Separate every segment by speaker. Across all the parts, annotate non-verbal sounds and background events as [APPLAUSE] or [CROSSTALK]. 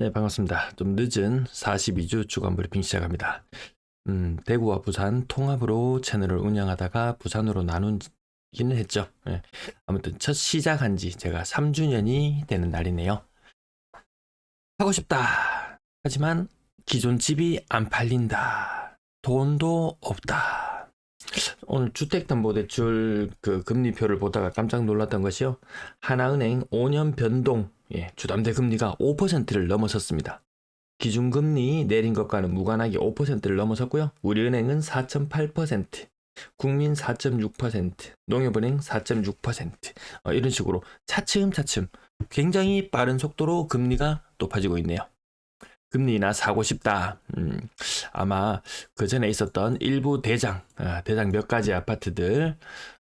Speaker 1: 네, 반갑습니다. 좀 늦은 42주 주간 브리핑 시작합니다. 음, 대구와 부산 통합으로 채널을 운영하다가 부산으로 나누기는 했죠. 예. 아무튼 첫 시작한 지 제가 3주년이 되는 날이네요. 하고 싶다. 하지만 기존 집이 안 팔린다. 돈도 없다. 오늘 주택담보대출 그 금리표를 보다가 깜짝 놀랐던 것이요. 하나은행 5년 변동 예, 주담대 금리가 5%를 넘어섰습니다. 기준금리 내린 것과는 무관하게 5%를 넘어섰고요. 우리은행은 4.8%, 국민 4.6%, 농협은행 4.6% 어, 이런 식으로 차츰차츰 굉장히 빠른 속도로 금리가 높아지고 있네요. 금리나 사고 싶다. 음, 아마 그 전에 있었던 일부 대장, 아, 대장 몇 가지 아파트들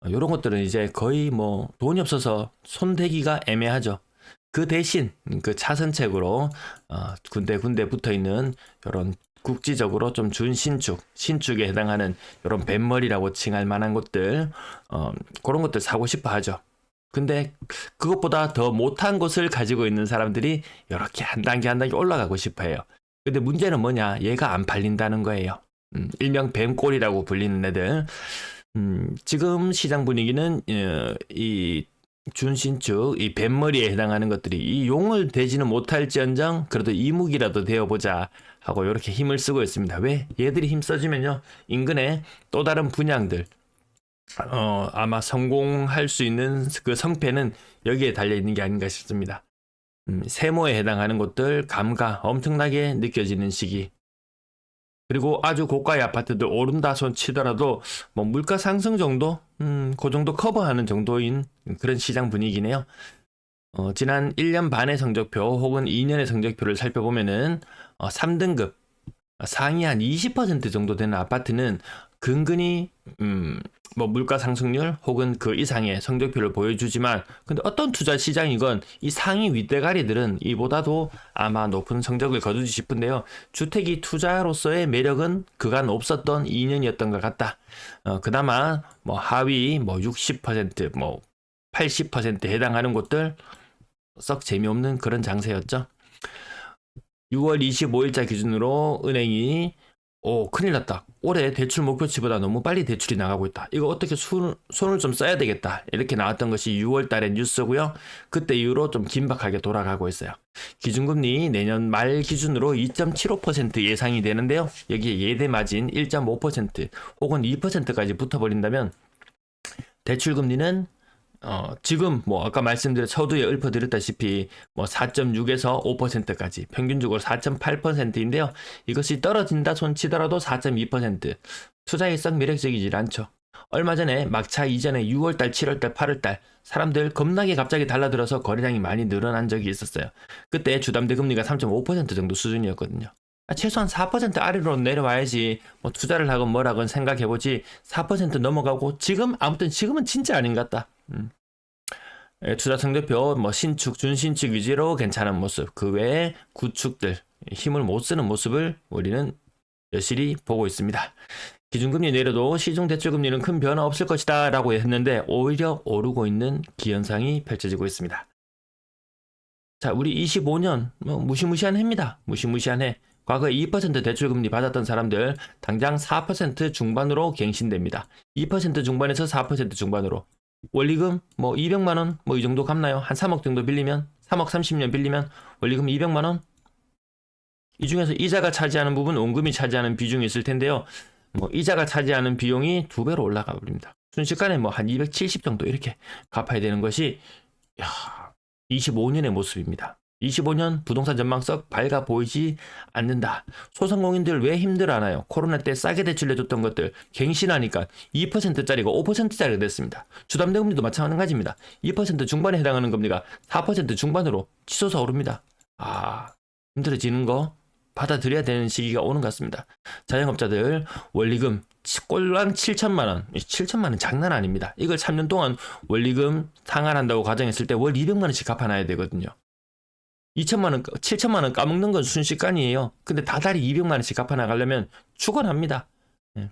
Speaker 1: 이런 것들은 이제 거의 뭐 돈이 없어서 손대기가 애매하죠. 그 대신 그 차선책으로 어, 군데 군데 붙어 있는 이런 국지적으로 좀 준신축, 신축에 해당하는 이런 뱃머리라고 칭할 만한 것들 어, 그런 것들 사고 싶어 하죠. 근데 그것보다 더 못한 곳을 가지고 있는 사람들이 이렇게 한 단계 한 단계 올라가고 싶어 해요. 근데 문제는 뭐냐? 얘가 안 팔린다는 거예요. 음, 일명 뱀꼴이라고 불리는 애들. 음, 지금 시장 분위기는 어, 이 준신축, 이 뱃머리에 해당하는 것들이 이 용을 대지는 못할지언정 그래도 이묵이라도 되어보자 하고 이렇게 힘을 쓰고 있습니다. 왜? 얘들이 힘 써주면요 인근에 또 다른 분양들 어, 아마 성공할 수 있는 그 성패는 여기에 달려 있는 게 아닌가 싶습니다. 음, 세모에 해당하는 곳들 감가 엄청나게 느껴지는 시기. 그리고 아주 고가의 아파트들 오른다 손 치더라도 뭐 물가 상승 정도, 음, 그 정도 커버하는 정도인 그런 시장 분위기네요. 어, 지난 1년 반의 성적표 혹은 2년의 성적표를 살펴보면은 어, 3등급 상위 한 20% 정도 되는 아파트는 근근히 음, 뭐 물가 상승률 혹은 그 이상의 성적표를 보여주지만 근데 어떤 투자 시장이건 이 상위 윗대가리들은 이보다도 아마 높은 성적을 거두지 싶은데요. 주택이 투자로서의 매력은 그간 없었던 2년이었던 것 같다. 어, 그나마 뭐 하위 뭐 60%뭐 80%에 해당하는 곳들 썩 재미없는 그런 장세였죠. 6월 25일자 기준으로 은행이 오 큰일 났다. 올해 대출 목표치보다 너무 빨리 대출이 나가고 있다. 이거 어떻게 손, 손을 좀 써야 되겠다. 이렇게 나왔던 것이 6월 달의 뉴스고요. 그때 이후로 좀 긴박하게 돌아가고 있어요. 기준금리 내년 말 기준으로 2.75% 예상이 되는데요. 여기에 예대 마진 1.5% 혹은 2%까지 붙어버린다면 대출 금리는 어, 지금 뭐 아까 말씀드린 서두에 읊어드렸다시피 뭐 4.6에서 5%까지 평균적으로 4.8%인데요. 이것이 떨어진다 손치더라도 4.2% 투자에 썩 매력적이질 않죠. 얼마 전에 막차 이전에 6월달, 7월달, 8월달 사람들 겁나게 갑자기 달라들어서 거래량이 많이 늘어난 적이 있었어요. 그때 주담대 금리가 3.5% 정도 수준이었거든요. 아, 최소한 4% 아래로 내려와야지 뭐 투자를 하건 뭐라건 생각해보지 4% 넘어가고 지금 아무튼 지금은 진짜 아닌 것 같다. 음. 예, 투자 성적표 뭐 신축, 준신축 위주로 괜찮은 모습 그 외에 구축들 힘을 못 쓰는 모습을 우리는 여실히 보고 있습니다. 기준금리 내려도 시중 대출금리는 큰 변화 없을 것이다 라고 했는데 오히려 오르고 있는 기현상이 펼쳐지고 있습니다. 자, 우리 25년 뭐 무시무시한 해입니다. 무시무시한 해. 과거 2% 대출금리 받았던 사람들 당장 4% 중반으로 갱신됩니다. 2% 중반에서 4% 중반으로. 원리금 뭐 200만 원 뭐 이 정도 갚나요? 한 3억 정도 빌리면 3억 30년 빌리면 원리금 200만 원? 이 중에서 이자가 차지하는 부분, 원금이 차지하는 비중이 있을 텐데요. 뭐 이자가 차지하는 비용이 두 배로 올라가 버립니다. 순식간에 뭐 한 270 정도 이렇게 갚아야 되는 것이 야, 25년의 모습입니다. 25년 부동산 전망 썩 밝아 보이지 않는다. 소상공인들 왜 힘들어하나요? 코로나 때 싸게 대출해줬던 것들 갱신하니까 2%짜리가 5%짜리가 됐습니다. 주담대 금리도 마찬가지입니다. 2% 중반에 해당하는 금리가 4% 중반으로 치솟아 오릅니다. 아 힘들어지는 거 받아들여야 되는 시기가 오는 것 같습니다. 자영업자들 원리금 꼴랑 7천만 원, 7천만 원 장난 아닙니다. 이걸 3년 동안 원리금 상환한다고 가정했을 때 월 200만 원씩 갚아놔야 되거든요. 2천만 원, 7천만 원 까먹는 건 순식간이에요. 근데 다달이 200만 원씩 갚아 나가려면 죽어납니다. 예.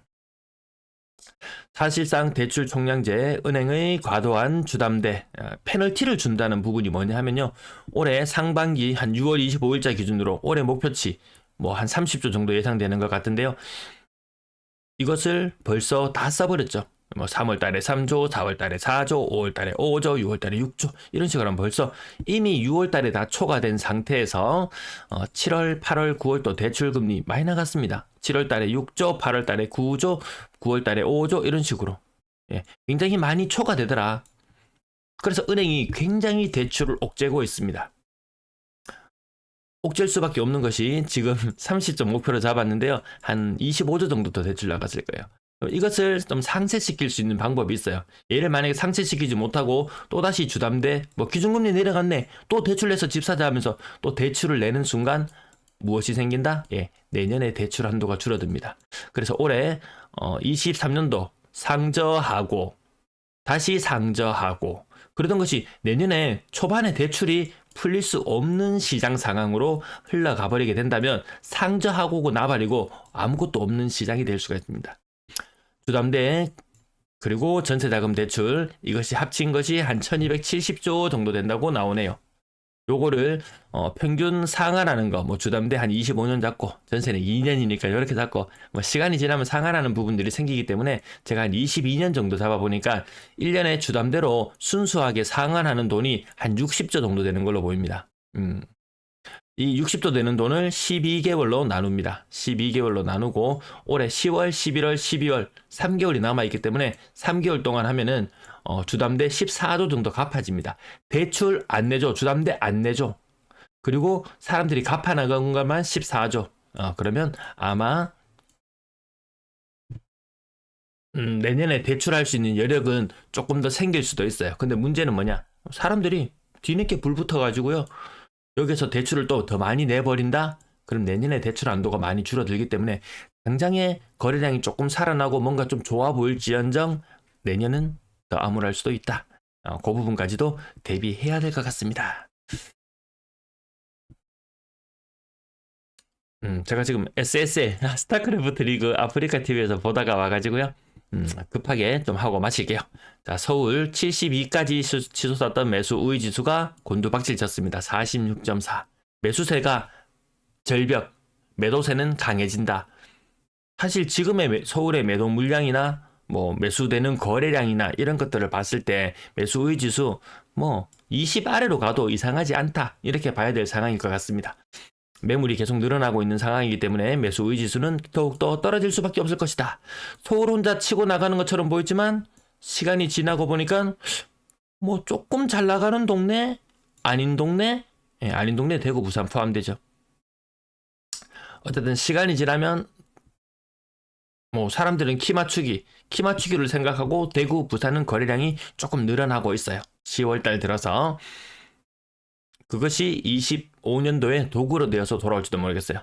Speaker 1: 사실상 대출 총량제 은행의 과도한 주담대 어, 페널티를 준다는 부분이 뭐냐 하면요. 올해 상반기 한 6월 25일자 기준으로 올해 목표치 뭐 한 30조 정도 예상되는 것 같은데요. 이것을 벌써 다 써버렸죠. 뭐 3월 달에 3조, 4월 달에 4조, 5월 달에 5조, 6월 달에 6조 이런 식으로 하면 벌써 이미 6월 달에 다 초과된 상태에서 어, 7월, 8월, 9월 또 대출 금리 많이 나갔습니다. 7월 달에 6조, 8월 달에 9조, 9월 달에 5조 이런 식으로 예, 굉장히 많이 초과되더라. 그래서 은행이 굉장히 대출을 옥죄고 있습니다. 옥죄일 수밖에 없는 것이 지금 [LAUGHS] 30점 목표로 잡았는데요. 한 25조 정도 더 대출 나갔을 거예요. 이것을 좀 상쇄시킬 수 있는 방법이 있어요. 얘를 만약에 상쇄시키지 못하고 또다시 주담대, 뭐 기준금리 내려갔네, 또 대출 내서 집 사자 하면서 또 대출을 내는 순간 무엇이 생긴다? 예, 내년에 대출 한도가 줄어듭니다. 그래서 올해 어, 23년도 상저하고 다시 상저하고 그러던 것이 내년에 초반에 대출이 풀릴 수 없는 시장 상황으로 흘러가 버리게 된다면 상저하고 나발이고 아무것도 없는 시장이 될 수가 있습니다. 주담대 그리고 전세자금 대출 이것이 합친 것이 한 1270조 정도 된다고 나오네요. 요거를 어, 평균 상한하는 거, 뭐 주담대 한 25년 잡고 전세는 2년이니까 이렇게 잡고 뭐 시간이 지나면 상한하는 부분들이 생기기 때문에 제가 한 22년 정도 잡아 보니까 1년에 주담대로 순수하게 상한하는 돈이 한 60조 정도 되는 걸로 보입니다. 음. 이 60조 되는 돈을 12개월로 나눕니다. 12개월로 나누고 올해 10월, 11월, 12월 3개월이 남아 있기 때문에 3개월 동안 하면은 어, 주담대 14조 정도 갚아집니다. 대출 안 내줘, 주담대 안 내줘. 그리고 사람들이 갚아나간 것만 14조. 어, 그러면 아마 음, 내년에 대출할 수 있는 여력은 조금 더 생길 수도 있어요. 근데 문제는 뭐냐? 사람들이 뒤늦게 불 붙어가지고요. 여기서 대출을 또 더 많이 내버린다? 그럼 내년에 대출 한도가 많이 줄어들기 때문에 당장의 거래량이 조금 살아나고 뭔가 좀 좋아 보일지언정 내년은 더 암울할 수도 있다. 어, 그 부분까지도 대비해야 될 것 같습니다. 음, 제가 지금 SSL [LAUGHS] 스타크래프트 리그 아프리카 TV에서 보다가 와가지고요. 음, 급하게 좀 하고 마칠게요. 자, 서울 72까지 치솟았던 매수 우위 지수가 곤두박질 쳤습니다. 46.4. 매수세가 절벽, 매도세는 강해진다. 사실 지금의 서울의 매도 물량이나 뭐 매수되는 거래량이나 이런 것들을 봤을 때 매수 우위 지수 뭐 20 아래로 가도 이상하지 않다. 이렇게 봐야 될 상황일 것 같습니다. 매물이 계속 늘어나고 있는 상황이기 때문에 매수 의지수는 더욱더 떨어질 수밖에 없을 것이다. 서울 혼자 치고 나가는 것처럼 보이지만 시간이 지나고 보니까 뭐 조금 잘 나가는 동네 아닌 동네 예, 아닌 동네 대구 부산 포함되죠. 어쨌든 시간이 지나면 뭐 사람들은 키 맞추기 키 맞추기를 생각하고 대구 부산은 거래량이 조금 늘어나고 있어요. 10월 달 들어서 그것이 25년도에 도구로 되어서 돌아올지도 모르겠어요.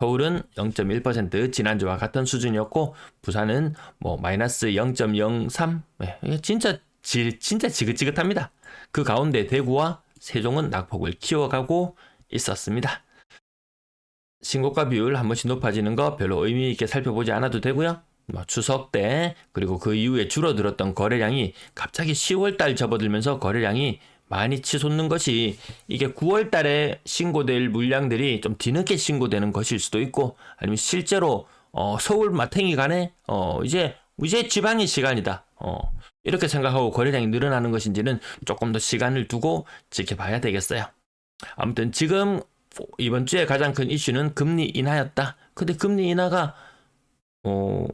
Speaker 1: 서울은 0.1% 지난주와 같은 수준이었고 부산은 뭐 마이너스 0.03 네, 진짜 지, 진짜 지긋지긋합니다. 그 가운데 대구와 세종은 낙폭을 키워가고 있었습니다. 신고가 비율 한 번씩 높아지는 거 별로 의미 있게 살펴보지 않아도 되고요. 뭐 추석 때 그리고 그 이후에 줄어들었던 거래량이 갑자기 10월 달 접어들면서 거래량이 많이 치솟는 것이 이게 9월 달에 신고될 물량들이 좀 뒤늦게 신고되는 것일 수도 있고 아니면 실제로 어, 서울 마탱이 간에 어, 이제 이제 지방의 시간이다. 어, 이렇게 생각하고 거래량이 늘어나는 것인지는 조금 더 시간을 두고 지켜봐야 되겠어요. 아무튼 지금 이번 주에 가장 큰 이슈는 금리 인하였다. 근데 금리 인하가 어,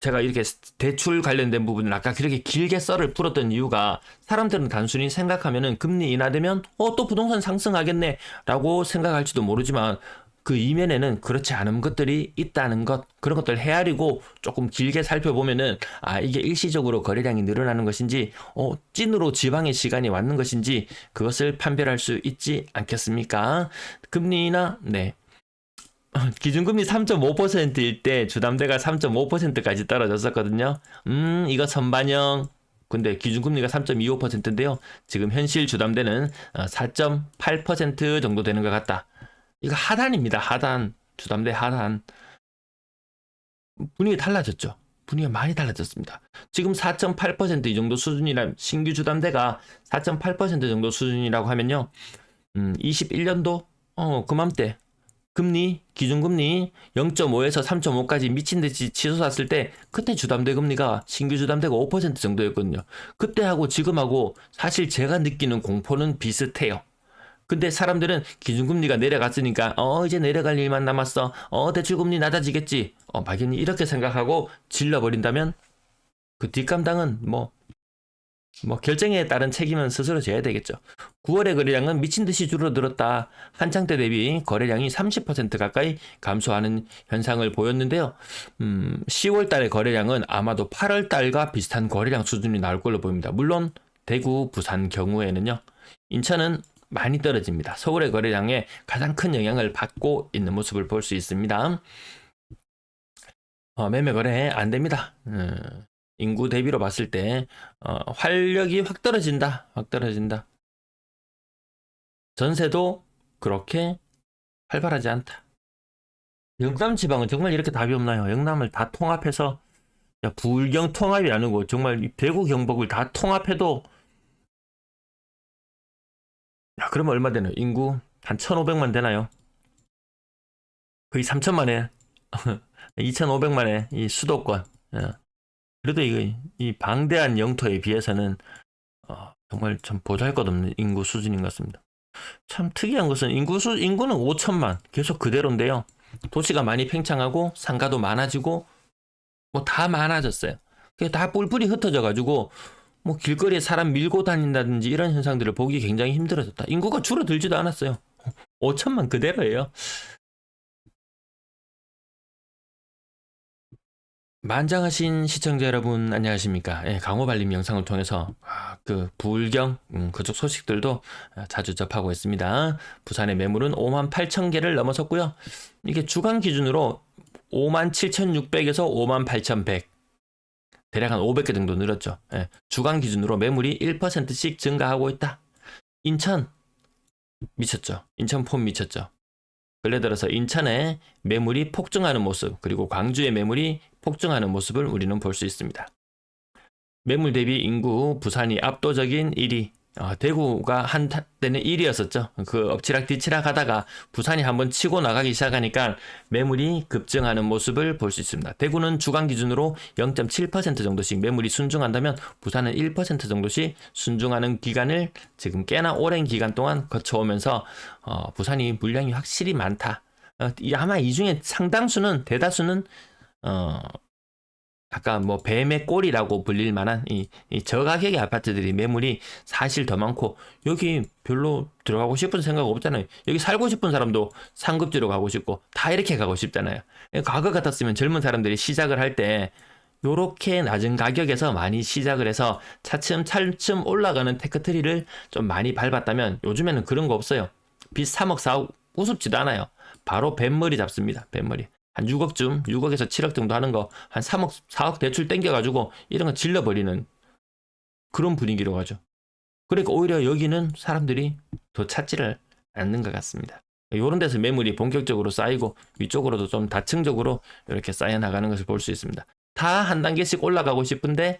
Speaker 1: 제가 이렇게 대출 관련된 부분을 아까 그렇게 길게 썰을 풀었던 이유가 사람들은 단순히 생각하면은 금리 인하되면 어 또 부동산 상승하겠네 라고 생각할지도 모르지만 그 이면에는 그렇지 않은 것들이 있다는 것 그런 것들 헤아리고 조금 길게 살펴보면은 아 이게 일시적으로 거래량이 늘어나는 것인지 어 찐으로 지방의 시간이 왔는 것인지 그것을 판별할 수 있지 않겠습니까? 금리나 네 [LAUGHS] 기준금리 3.5%일 때 주담대가 3.5%까지 떨어졌었거든요. 음, 이거 선반영. 근데 기준금리가 3.25%인데요. 지금 현실 주담대는 4.8% 어, 정도 되는 것 같다. 이거 하단입니다. 하단. 주담대 하단. 분위기 달라졌죠. 분위기가 많이 달라졌습니다. 지금 4.8%이 정도 수준이라 신규 주담대가 4.8% 정도 수준이라고 하면요. 음, 21년도 어, 그맘때 금리 기준금리 0.5에서 3.5까지 미친 듯이 치솟았을 때 그때 주담대 금리가 신규 주담대가 5% 정도였거든요. 그때하고 지금하고 사실 제가 느끼는 공포는 비슷해요. 근데 사람들은 기준금리가 내려갔으니까 어 이제 내려갈 일만 남았어. 어 대출금리 낮아지겠지. 어 막연히 이렇게 생각하고 질러버린다면 그 뒷감당은 뭐 뭐 결정에 따른 책임은 스스로 져야 되겠죠. 9월의 거래량은 미친 듯이 줄어들었다. 한창 때 대비 거래량이 30% 가까이 감소하는 현상을 보였는데요. 음, 10월 달의 거래량은 아마도 8월 달과 비슷한 거래량 수준이 나올 걸로 보입니다. 물론 대구, 부산 경우에는요. 인천은 많이 떨어집니다. 서울의 거래량에 가장 큰 영향을 받고 있는 모습을 볼 수 있습니다. 어, 매매 거래 안 됩니다. 음, 인구 대비로 봤을 때 어, 활력이 확 떨어진다. 확 떨어진다. 전세도 그렇게 활발하지 않다. 영남 지방은 정말 이렇게 답이 없나요? 영남을 다 통합해서 야, 불경 통합이 아니고 정말 이 대구 경북을 다 통합해도 야, 그러면 얼마 되나요? 인구 한 1,500만 되나요? 거의 3천만에 2,500만에 [LAUGHS] 이 수도권. 예. 그래도 이거 이 방대한 영토에 비해서는 어, 정말 참 보잘것없는 인구 수준인 것 같습니다. 참 특이한 것은 인구 수 인구는 5천만 계속 그대로인데요. 도시가 많이 팽창하고 상가도 많아지고 뭐 다 많아졌어요. 그게 다 뿔뿔이 흩어져 가지고 뭐 길거리에 사람 밀고 다닌다든지 이런 현상들을 보기 굉장히 힘들어졌다. 인구가 줄어들지도 않았어요. 5천만 그대로예요. 만장하신 시청자 여러분 안녕하십니까? 예, 강호발님 영상을 통해서 아, 그 불경 음, 그쪽 소식들도 아, 자주 접하고 있습니다. 부산의 매물은 5만 8천 개를 넘어섰고요. 이게 주간 기준으로 5만 7,600에서 5만 8,100 대략 한 500개 정도 늘었죠. 예, 주간 기준으로 매물이 1%씩 증가하고 있다. 인천 미쳤죠. 인천 폼 미쳤죠. 근래 들어서 인천의 매물이 폭증하는 모습, 그리고 광주의 매물이 폭증하는 모습을 우리는 볼 수 있습니다. 매물 대비 인구 부산이 압도적인 1위, 어, 대구가 한 때는 1위였었죠. 그 엎치락 뒤치락 하다가 부산이 한번 치고 나가기 시작하니까 매물이 급증하는 모습을 볼 수 있습니다. 대구는 주간 기준으로 0.7% 정도씩 매물이 순증한다면 부산은 1% 정도씩 순증하는 기간을 지금 꽤나 오랜 기간 동안 거쳐오면서 어, 부산이 물량이 확실히 많다. 어, 아마 이 중에 상당수는 대다수는 어, 아까 뭐 뱀의 꼴이라고 불릴 만한 이, 이 저가격의 아파트들이 매물이 사실 더 많고 여기 별로 들어가고 싶은 생각 없잖아요. 여기 살고 싶은 사람도 상급지로 가고 싶고 다 이렇게 가고 싶잖아요. 과거 같았으면 젊은 사람들이 시작을 할 때 요렇게 낮은 가격에서 많이 시작을 해서 차츰 차츰 올라가는 테크트리를 좀 많이 밟았다면 요즘에는 그런 거 없어요. 빚 3억 4억 우습지도 않아요. 바로 뱀머리 잡습니다. 뱀머리. 한 6억쯤, 6억에서 7억 정도 하는 거, 한 3억, 4억 대출 땡겨가지고 이런 거 질러버리는 그런 분위기로 가죠. 그러니까 오히려 여기는 사람들이 더 찾지를 않는 것 같습니다. 이런 데서 매물이 본격적으로 쌓이고 위쪽으로도 좀 다층적으로 이렇게 쌓여 나가는 것을 볼 수 있습니다. 다 한 단계씩 올라가고 싶은데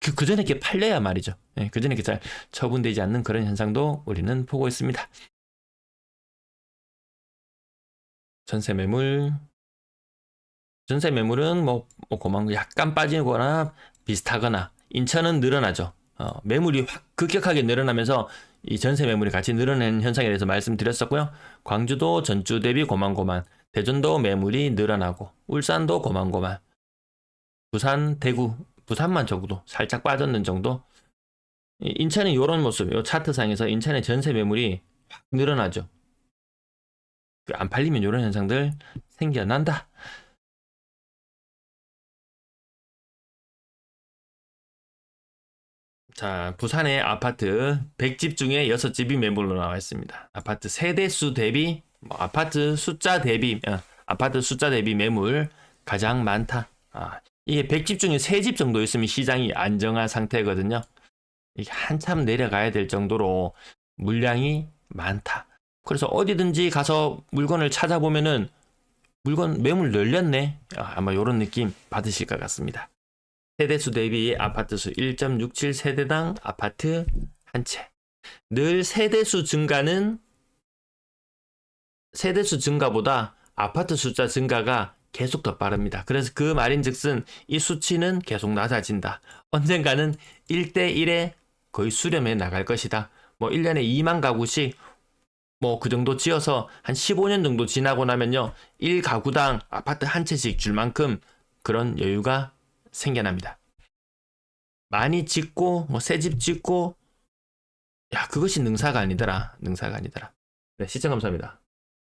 Speaker 1: 그, 그 전에 이렇게 팔려야 말이죠. 예, 그 전에 이렇게 잘 처분되지 않는 그런 현상도 우리는 보고 있습니다. 전세 매물 전세 매물은 뭐, 뭐 고만 약간 빠지거나 비슷하거나 인천은 늘어나죠. 어, 매물이 확 급격하게 늘어나면서 이 전세 매물이 같이 늘어나는 현상에 대해서 말씀드렸었고요. 광주도 전주 대비 고만고만, 대전도 매물이 늘어나고, 울산도 고만고만, 부산, 대구, 부산만 적어도 살짝 빠졌는 정도. 인천은 이런 모습, 이 차트상에서 인천의 전세 매물이 확 늘어나죠. 그안 팔리면 이런 현상들 생겨난다. 자, 부산의 아파트 100집 중에 6집이 매물로 나와 있습니다. 아파트 세대수 대비, 뭐 아파트 숫자 대비, 어, 아파트 숫자 대비 매물 가장 많다. 아, 이게 100집 중에 3집 정도 있으면 시장이 안정한 상태거든요. 이게 한참 내려가야 될 정도로 물량이 많다. 그래서 어디든지 가서 물건을 찾아보면은 물건 매물 늘렸네. 아, 아마 이런 느낌 받으실 것 같습니다. 세대수 대비 아파트 수 1.67 세대당 아파트 한 채. 늘 세대수 증가는 세대수 증가보다 아파트 숫자 증가가 계속 더 빠릅니다. 그래서 그 말인즉슨 이 수치는 계속 낮아진다. 언젠가는 1대 1에 거의 수렴해 나갈 것이다. 뭐 1년에 2만 가구씩 뭐 그 정도 지어서 한 15년 정도 지나고 나면요. 1가구당 아파트 한 채씩 줄 만큼 그런 여유가 생겨납니다. 많이 짓고 뭐 새 집 짓고 야 그것이 능사가 아니더라. 능사가 아니더라. 네, 시청 감사합니다.